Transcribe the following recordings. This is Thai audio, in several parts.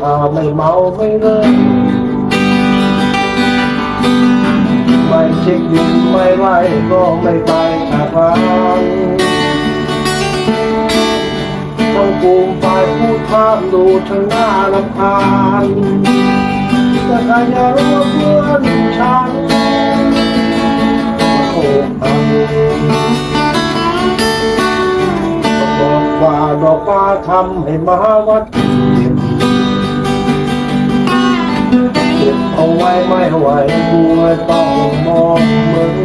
ถ้าไม่เมาไม่เลิกไม่เช็คบินไม่ไล่ก็ไม่ไปจากร้านต้องกูมฝ่ายพูดพามดูช่างหน้าลำคาญแต่ใครจะรู้ว่าเพื่อนฉันโอ้ตังบอกว่าดอกฟ้าทำให้มาวัด เอาไว้ไม่ไหวกลัวต้องมองมึง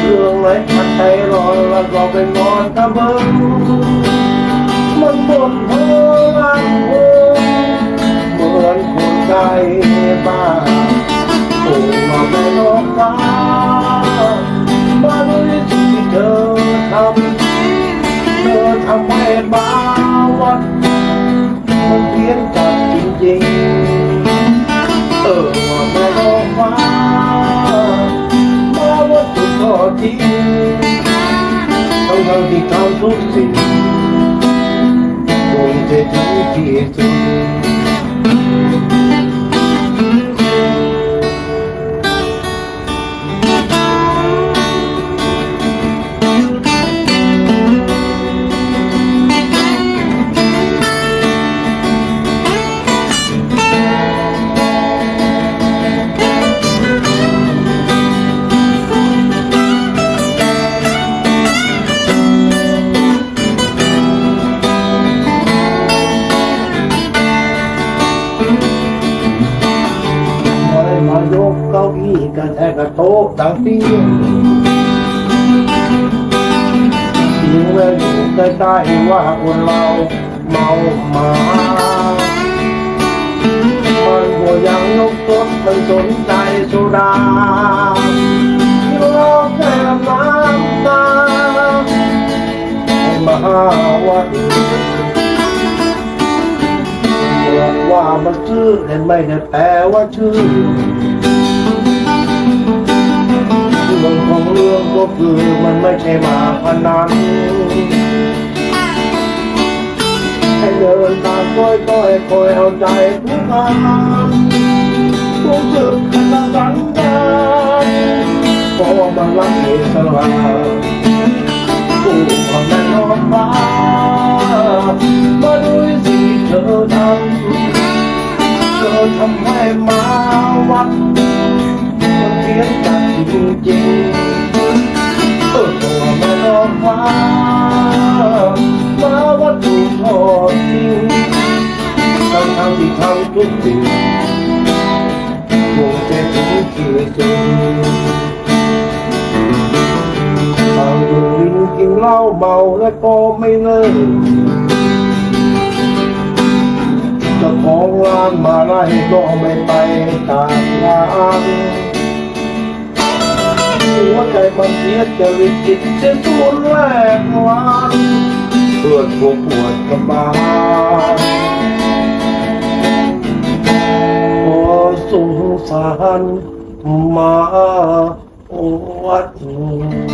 เรื่องไหนขัดใจร้อนแล้วก็ไปนอนตะเบิงมันบ่นเพ้อรันโเหมือนคนใจบ้าโอ้มาไม่นอกฟ้ามาด้วยสิ่งที่เธอทำเธอทำให้มาวัดมันเพี้ยนจากจ ริงๆเออว่าแม่รองฟ้ามาวัตถุก็ อี้กระแทกกระโต๊ะดังปียิงแล้อยู่ใกล้ๆว่าคนเราเมามามันก็ยังนกตดมันสนใจสุดาร้องแค่น้ำตาให้มาหาวันบอกว่ามันชื่อแต่ไม่ได้แปลว่าชื่อ คือมันไม่ใช่มาพนันให้เดินตามคอยต้อยคอยเอาใจผู้งานรู้สึกขนาดนั้นได้เพราะว่ามันรักอิสระผู้คนนั้นนอนฟ้ามาด้วยสิเธอทำเธอทำให้มาวัดมันเพี้ยนจากจริง ที่ทำทุกสิ่งคงจะถึงที่สุดทางดูลิงกินเหล้าเมาและก็ไม่เลิกจ้าของร้านมาไล่ก็ไม่ไปตามร้านหัวใจมันเสียจริตจิตเสียส่วนแรกวานเพื่อนพวกปวดกำบาล สงสารมาวัด